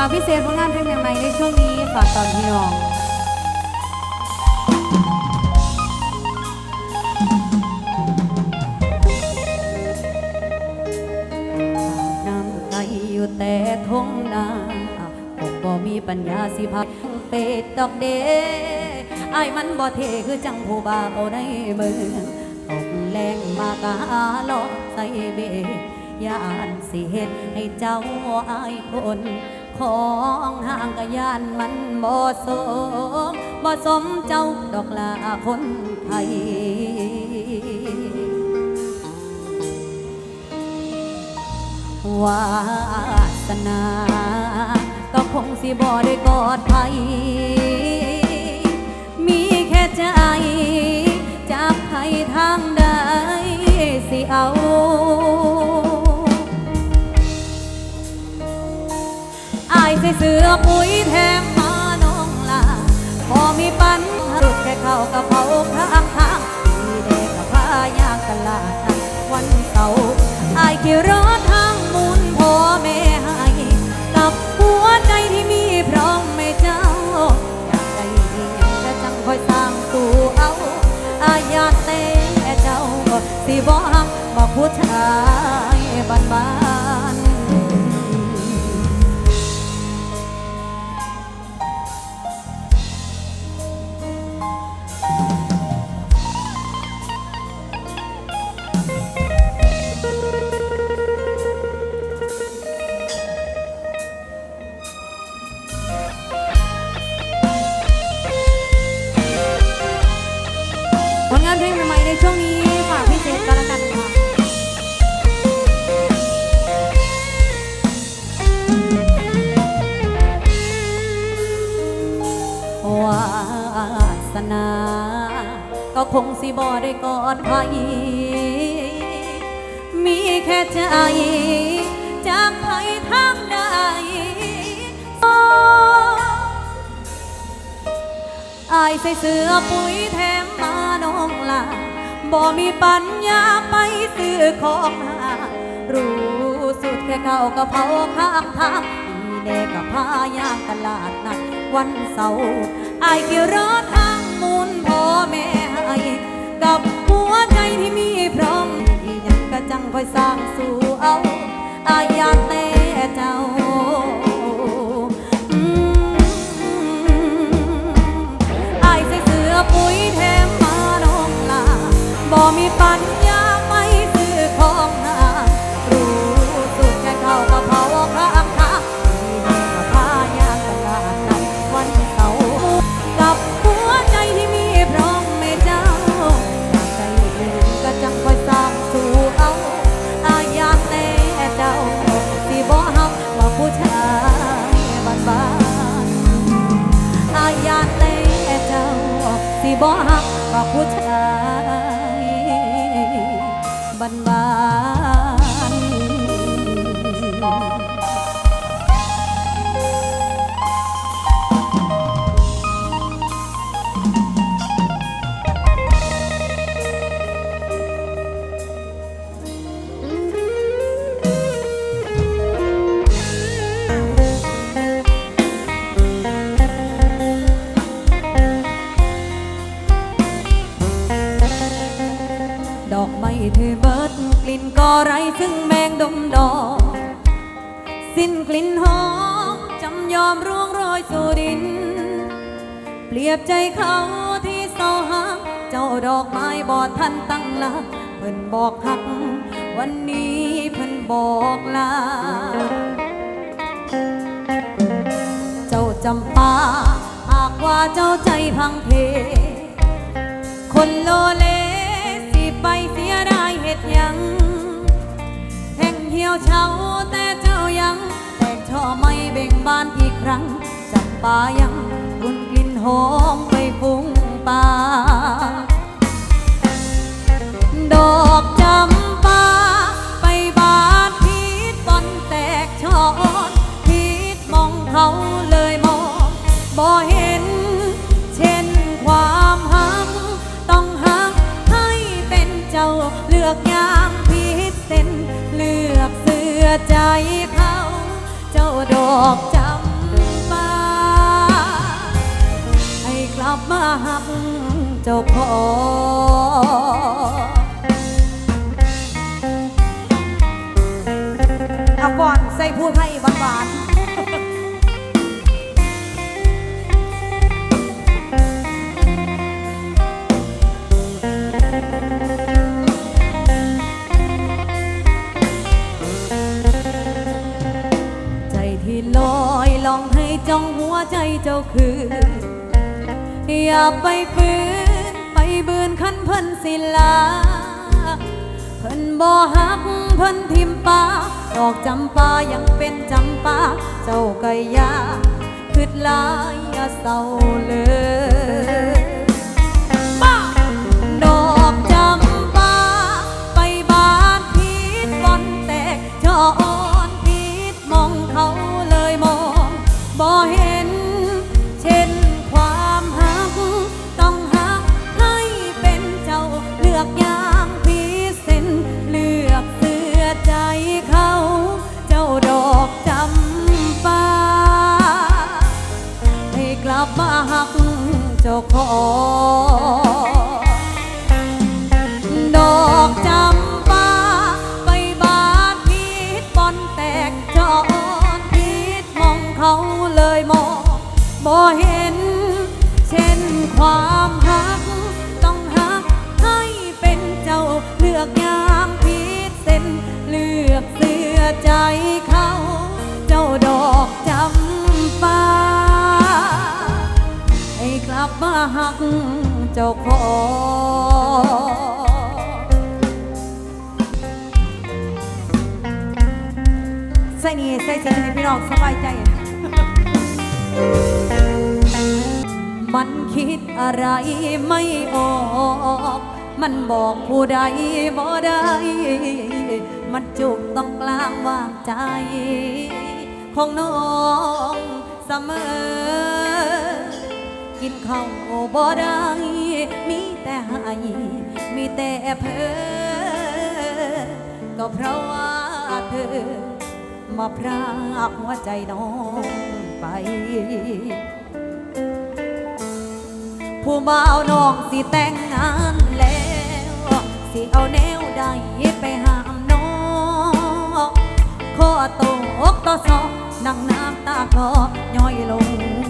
ฝากพิเศษผลงานเพลงใหม่ๆในช่วงนี้ฝากตอนพี่น้องน้ำใจอยู่แต่ทงนาคงบ่มีปัญญาสิพักเป็ดดอกเดไอ้มันบ่เทคือจังผู้บ่าในเมืองตกแรงมากะหาลอกใส่เบยานสิเฮ็ดให้เจ้าอายคน ของห่างกะยานมันบ่สมบ่สมเจ้าดอกลาคนไทย วาสนา ก็คงสิบ่ได้กอดไทย มีแค่ใจจากใครทางใดสิเอา ใส่เสื้อปุ๋ยแถมมาน้องลาพอมีปัญหาตุดแค่เข้ากระเพราข้างทางมีเด็กกับพายางตลาดนัดวันเสาร์อายขี่รถทางมูลพ่อแม่ให้กับหัวใจที่มีพร้อมไม่เจ้าอยากได้ดีจะจังคอยสร้างตัวเอาอายากแต่เจ้าสิบ่ฮักบอกผู้ชายบ้านบ้าน ก็คงสิบ่ได้กอดไผมีแค่ใจ จากใครทางใดโอ้อายใส่เสื้อปุ๋ยแถมมาน้องลาบ่มีปัญญาไปซื้อของหารู้สุดแค่เก่ากระเพราข้างทางมีเด็กกับพายางตลาดนัดวันเสาร์อายขี่รถทางมูลพ่อแม่ กับหัวใจที่มีพร้อมที่ยังกระจังคอยสร้างสู่เอาอายาเต่เจ้า จำปาหากว่าเจ้าใจพังเพ คนโลเลสิไปเสียได้เหตุยังแห่งเหี่ยวเฉาแต่เจ้ายังแตกช่อไม่เบ่งบานอีกครั้งจำปายังกุนกลิ่นหอมไปฟุ้งป่าดอกจำปาไปบานพิษบอนแตกช่อนพิษมองเขา บ่เห็น เช่นความหักต้องหักให้เป็นเจ้าเลือกยางพิเศนเลือกเสื้อใจเขา เจ้าดอกจำปาให้กลับมาหักเจ้าพออับบอนใส่ผู้ให้หวาน ใจเจ้าคือ อย่าไปฝืนไปบืนขันเพิ่นสิลา เพิ่นบ่ฮักเพิ่นทิมปาดอกจำปายังเป็นจำปาเจ้าก็อยาคิดลายอย่าเศร้าเลย กเจ้าของใส่นี่ใส่เสียงให้พี่น้องสบายใจ มันคิดอะไรไม่ออก มันบอกผู้ใดบ่ได้ มันจุกต้องกลางวางใจ ของน้องเสมอ กินข้าวบ่ได้มีแต่ให้มีแต่เพ้อก็เพราะว่าเธอ มาพรากหัวใจน้องไป ผู้บ่าวน้องสิแต่งงานแล้ว สิเอาแนวใดไปหามน้องขอตกต่อซอกนั่งน้ำตาคลอย่อยลง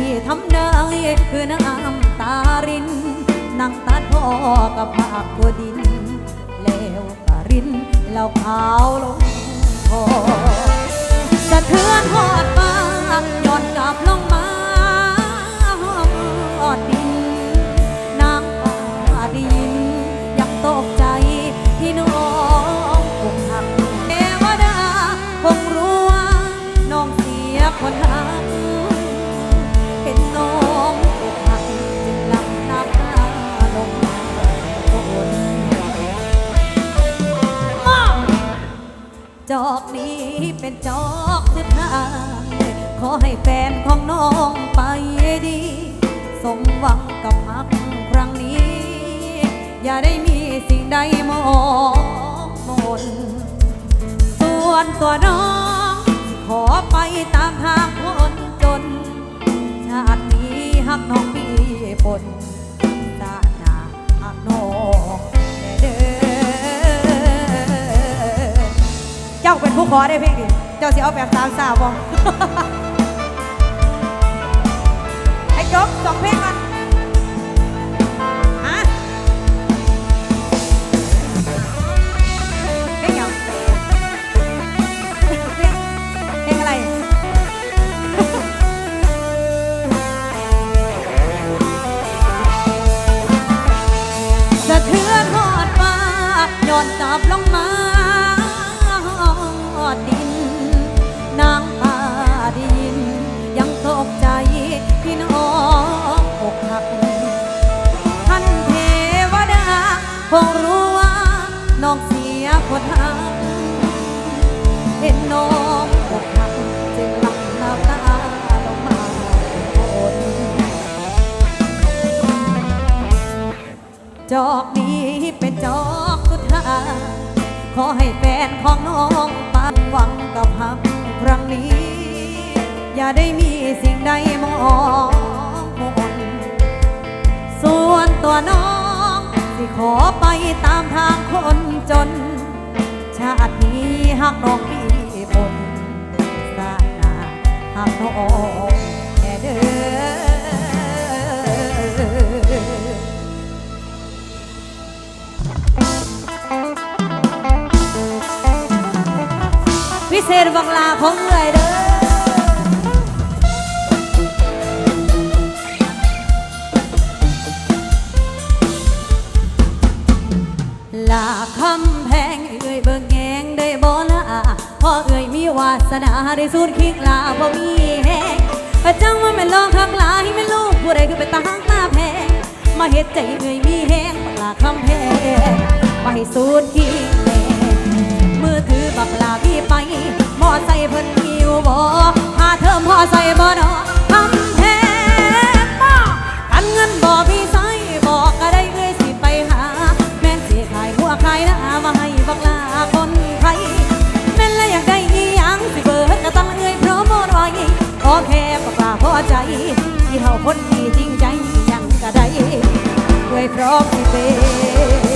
ที่ทำได้คือน้ำตารินนั่งตัดพ่อกับภาคตัวดิน แล้วกรินแล้วขาวลงคอสะเทือนหอดมาย้อนกลับลงมา จอกนี้เป็นจอกสุดท้ายขอให้แฟนของน้องไปดีสมหวังกับมักครั้งนี้ อย่าได้มีสิ่งใดมองมนส่วนตัวน้อง ขอไปตามทางคนจน ชาตินี้หักน้องพี่ปนชาติหนาหักน้องแน่เด้อ จ้าเป็นผู้ขอได้เพลงดิเจ้าสิเอาแบบตามสาวบองให้จบสองเพลงกัน จอกนี้เป็นจอกสุดท้ายขอให้แฟนของน้องปังหวังกับหักครั้งนี้ อย่าได้มีสิ่งใดมองมนส่วนตัวน้องสิขอไปตามทางคนจน ชาตินี้หักน้องมีบนสาหนาหักน้องแค่เด้อ ศษบังลาของเอ่ยเด้อลาคำแพงเอ่ยเบิ่งแงงได้บ่ละพ่อเอ่ยมีวาสนาได้สูดคิกลาพ่มีแหงพระจังว่าแม่ลองข้างหลายแม่ลูกผู้ใดคือไปตาหางตาแพงมาเฮ็ดใจเอ่ยมีแหงบักลาคำแพงมาให้สูดคิกแหงมือถือบักลาพี่ไป อใส่เพิ่นมีอยู่บ่หาเทอมพอใส่บ่เนาะคำแพงบ่กันเงินบ่มีใส่บอกก็ได้เอ่ยสิไปหา แม่นสิขายหัวขายหน้ามาให้บักลาคนไทยแม่นและอยากได้อีหยังสิเบิดก็ต้องเอ่ยเพราะโมดไว้ขอแค่บักลาพอใจที่เฮาคนดีจริงใจหยังก็ได้เอ่ยพร้อมสิเป็น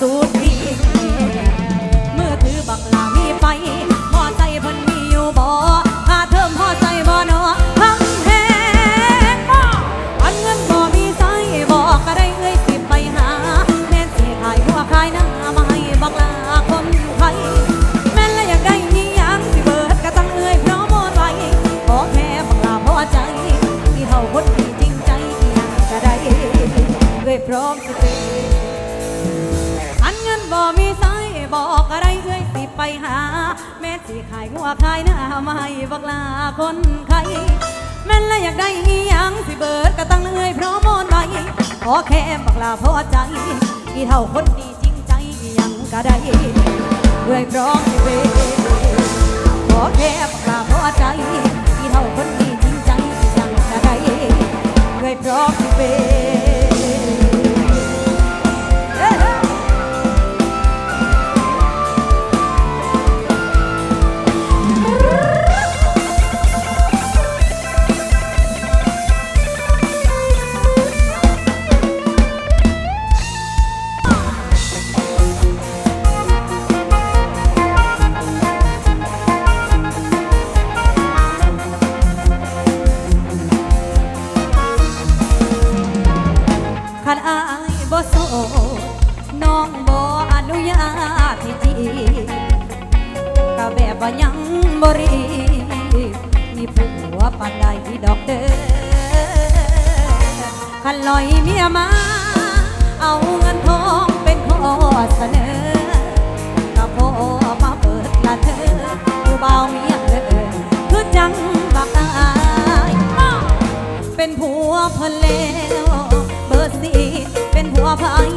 ไลาพอใจที่เท่าคนดีจริงใจยังก็ได้ด้วยร้องเพลงขอแค่ แบบว่ายังบรีมีผัวปานใดดอกเด้อคันลอยเมียมา เอาเงินทองเป็นข้อเสนอก็พอมาเปิดละเธอผู้เบาเมียเออคือจังบักอายอ้อเป็นผัวเพนแล้วเบอร์สีเป็นผัวพาย